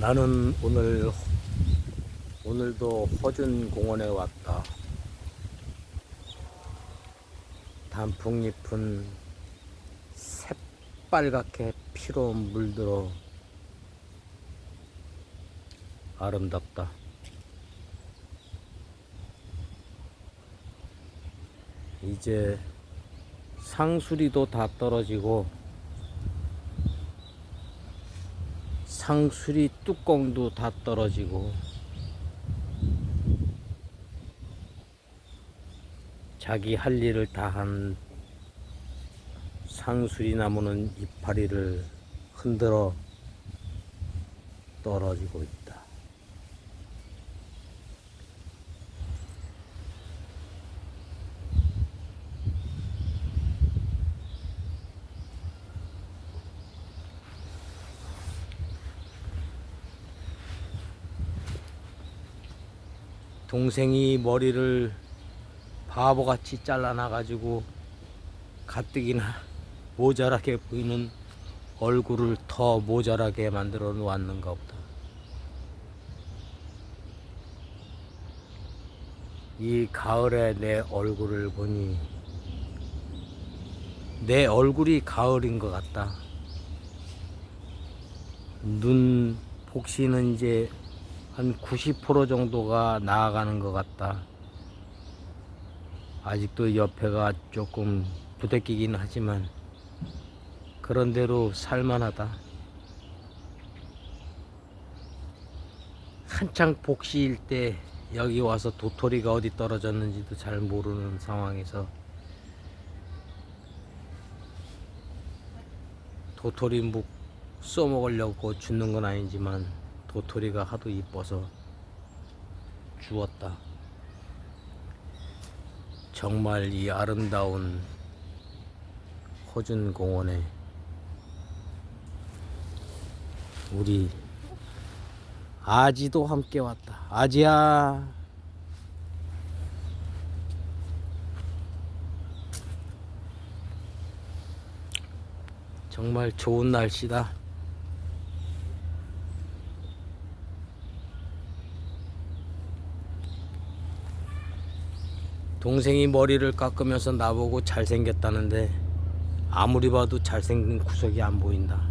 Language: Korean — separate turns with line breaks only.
나는 오늘 오늘도 허준 공원에 왔다. 단풍잎은 새빨갛게 피로 물들어 아름답다. 이제 상수리도 다 떨어지고 상수리 뚜껑도 다 떨어지고 자기 할 일을 다 한 상수리 나무는 이파리를 흔들어 떨어지고 있다. 동생이 머리를 바보같이 잘라놔가지고 가뜩이나 모자라게 보이는 얼굴을 더 모자라게 만들어 놓았는가 보다. 이 가을에 내 얼굴을 보니 내 얼굴이 가을인 것 같다. 눈 복시는 이제 한 90% 정도가 나아가는 것 같다. 아직도 옆에가 조금 부대끼긴 하지만 그런대로 살만하다. 한창 복시일 때 여기 와서 도토리가 어디 떨어졌는지도 잘 모르는 상황에서 도토리 묵 써먹으려고 주는 건 아니지만 도토리가 하도 이뻐서 주었다. 정말 이 아름다운 허준 공원에 우리 아지도 함께 왔다. 아지야. 정말 좋은 날씨다. 동생이 머리를 깎으면서 나보고 잘생겼다는데 아무리 봐도 잘생긴 구석이 안 보인다.